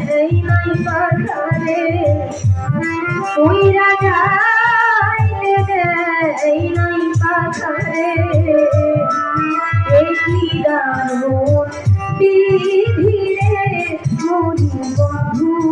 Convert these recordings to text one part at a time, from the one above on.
দেই নাই পাতারে কইরা যাইলে দেই নাই পাতারে একই দারুণ বিধিরে মরি বন্ধু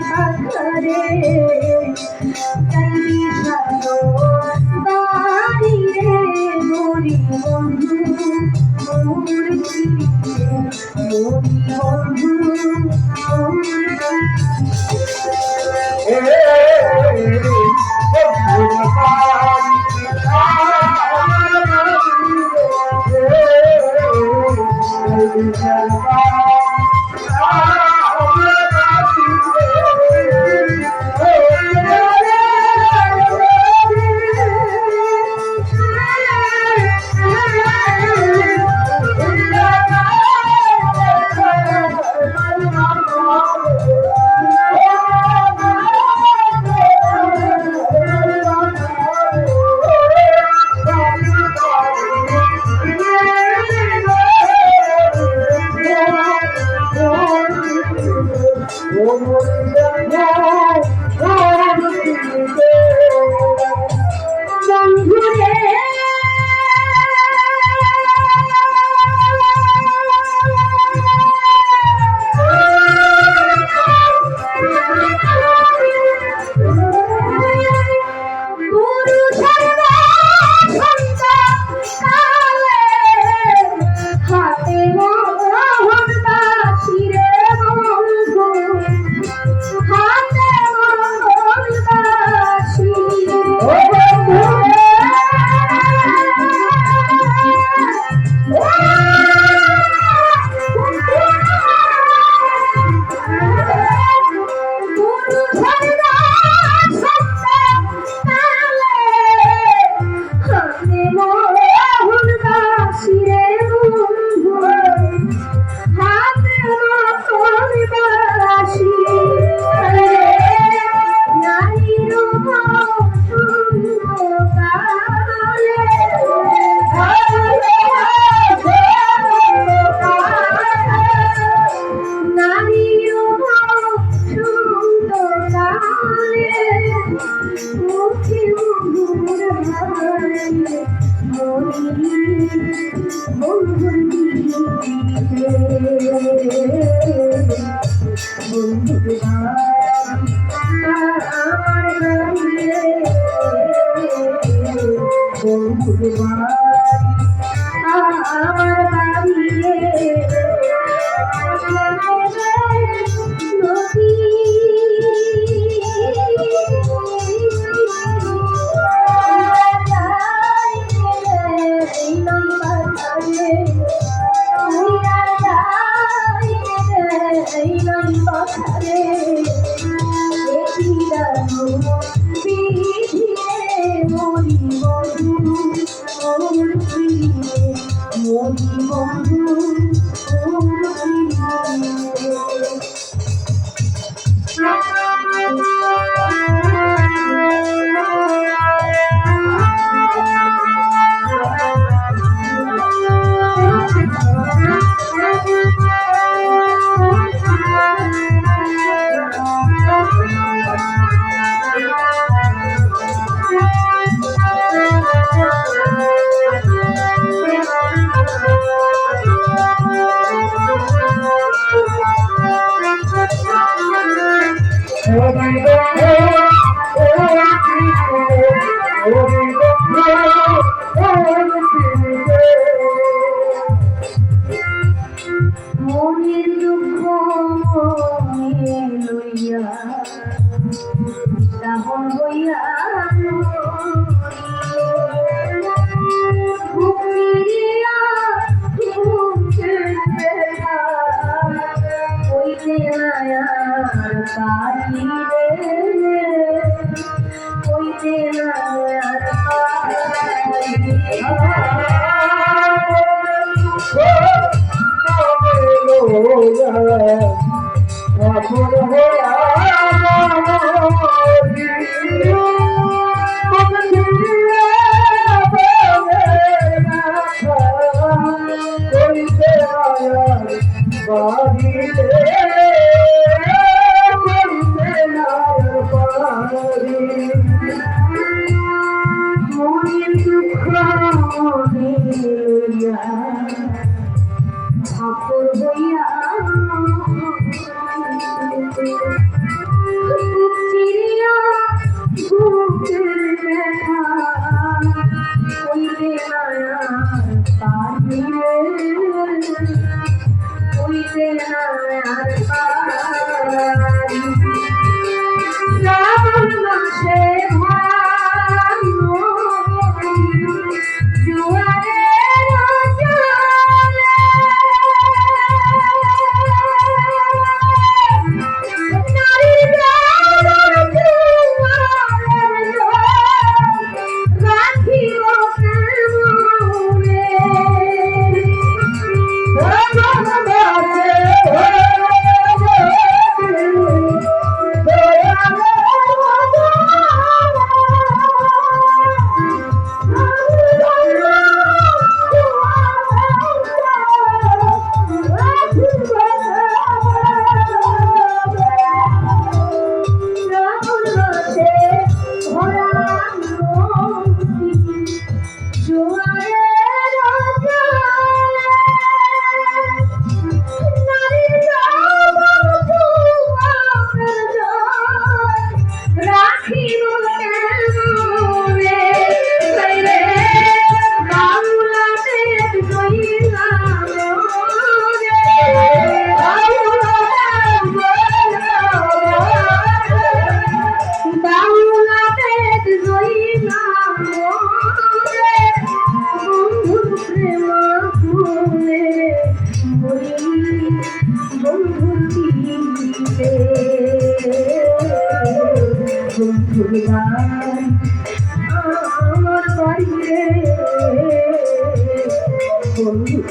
পাথরে। মনে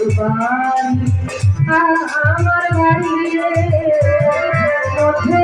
বাড়ি আমার বাড়ি পথে